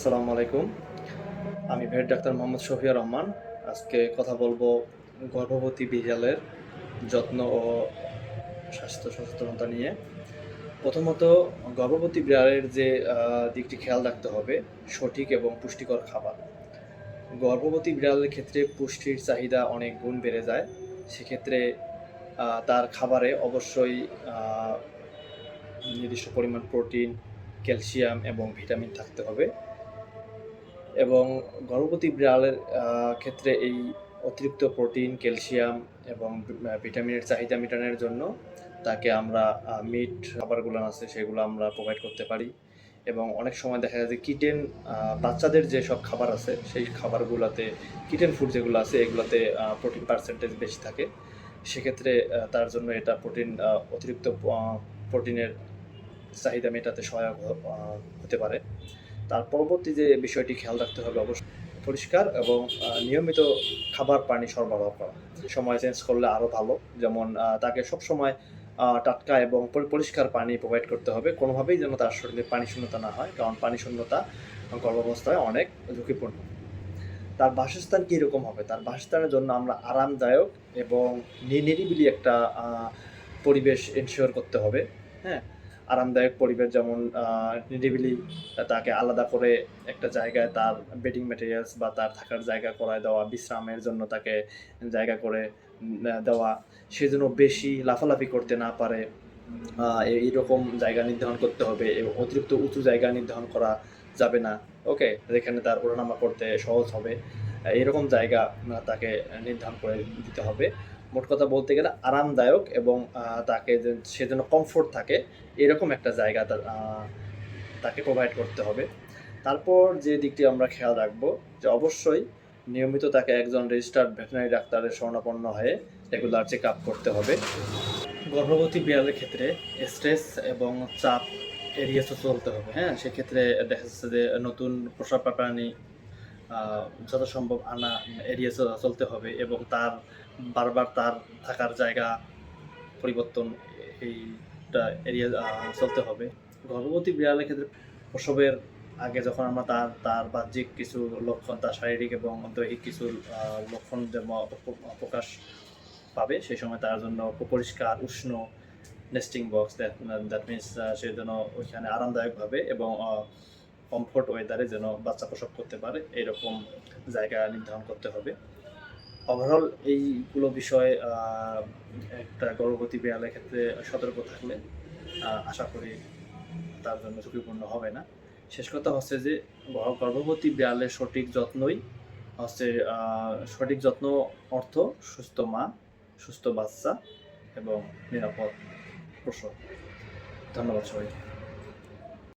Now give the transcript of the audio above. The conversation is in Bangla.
আসসালামু আলাইকুম। আমি ভেট ডাক্তার মোহাম্মদ শফিয়া রহমান। আজকে কথা বলব গর্ভবতী বিড়ালের যত্ন ও স্বাস্থ্য সচেতনতা নিয়ে। প্রথমত, গর্ভবতী বিড়ালের যে দিকটি খেয়াল রাখতে হবে, সঠিক এবং পুষ্টিকর খাবার। গর্ভবতী বিড়ালের ক্ষেত্রে পুষ্টির চাহিদা অনেক গুণ বেড়ে যায়। সেক্ষেত্রে তার খাবারে অবশ্যই নির্দিষ্ট পরিমাণ প্রোটিন, ক্যালসিয়াম এবং ভিটামিন থাকতে হবে। এবং গর্ভবতী বিড়ালের ক্ষেত্রে এই অতিরিক্ত প্রোটিন, ক্যালসিয়াম এবং ভিটামিনের চাহিদা মেটানোর জন্য তাকে আমরা মিট, খাবারগুলো আছে সেগুলো আমরা প্রোভাইড করতে পারি। এবং অনেক সময় দেখা যায় যে কিটেন বাচ্চাদের যে সব খাবার আছে সেই খাবারগুলোতে কিটেন ফুড যেগুলো আছে এগুলোতে প্রোটিন পার্সেন্টেজ বেশি থাকে। সেক্ষেত্রে তার জন্য এটা প্রোটিন অতিরিক্ত প্রোটিনের চাহিদা মেটাতে সহায়ক হতে পারে। তার পরবর্তী যে বিষয়টি খেয়াল রাখতে হবে অবশ্যই পরিষ্কার এবং নিয়মিত খাবার পানি সরবরাহ করা। সময় চেঞ্জ করলে আরও ভালো। যেমন তাকে সবসময় টাটকা এবং পরিষ্কার পানি প্রোভাইড করতে হবে। কোনোভাবেই যেন তার শরীরে পানি শূন্যতা না হয়, কারণ পানি শূন্যতা গর্ভাবস্থায় অনেক ঝুঁকিপূর্ণ। তার বাসস্থান কীরকম হবে? তার বাসস্থানের জন্য আমরা আরামদায়ক এবং নিরিবিলি একটা পরিবেশ এনশিওর করতে হবে। হ্যাঁ? আরামদায়ক পরিবেশ, যেমন নিরিবিলি তাকে আলাদা করে একটা জায়গায় তার বেডিং ম্যাটেরিয়ালস বা তার থাকার জায়গা করায় দেওয়া, বিশ্রামের জন্য তাকে জায়গা করে দেওয়া, সে যেন বেশি লাফালাফি করতে না পারে। এই- এইরকম জায়গা নির্ধারণ করতে হবে এবং অতিরিক্ত উঁচু জায়গা নির্ধারণ করা যাবে না। ওকে, যেখানে তার ওঠানামা করতে সহজ হবে। এইরকম জায়গা তাকে নির্ধারণ করে দিতে হবে। মোট কথা বলতে গেলে আরামদায়ক এবং তাকে সে যেন কমফোর্ট থাকে, এরকম একটা জায়গা তাকে প্রোভাইড করতে হবে। তারপর যে দিকটি আমরা খেয়াল রাখব, যে অবশ্যই নিয়মিত তাকে একজন রেজিস্টার্ড ভেটেনারি ডাক্তারের শরণাপন্ন হয়ে রেগুলার চেক আপ করতে হবে। গর্ভবতী বিড়ালের ক্ষেত্রে স্ট্রেস এবং চাপ এড়িয়ে চলতে হবে। হ্যাঁ সেক্ষেত্রে দেখা যাচ্ছে যে নতুন প্রসাব প্রাণী আহ, যত সম্ভব আনা চল- চলতে হবে এবং তার বারবার তার থাকার জায়গা পরিবর্তন এইটা আহ, চলতে হবে। গর্ভবতী বিড়ালের ক্ষেত্রে প্রসবের আগে যখন আমরা তার তার বাহ্যিক কিছু লক্ষণ তার শারীরিক এবং দৈহিক কিছু লক্ষণ প্রকাশ পাবে সেই সময় তার জন্য পরিষ্কার উষ্ণ nesting box that that means সে যেন ওইখানে আরামদায়কভাবে এবং কমফোর্ট ওয়েদারে যেন বাচ্চা প্রসব করতে পারে, এরকম জায়গা নির্ধারণ করতে হবে। ওভারঅল এইগুলো বিষয়ে একটা গর্ভবতী বিড়ালের ক্ষেত্রে সতর্ক থাকলে আশা করি তার জন্য ঝুঁকিপূর্ণ হবে না। শেষ কথা হচ্ছে যে গর্ভবতী বিড়ালের সঠিক যত্নই হচ্ছে সঠিক যত্ন অর্থ সুস্থ মা, সুস্থ বাচ্চা এবং নিরাপদ প্রসব। ধন্যবাদ সবাই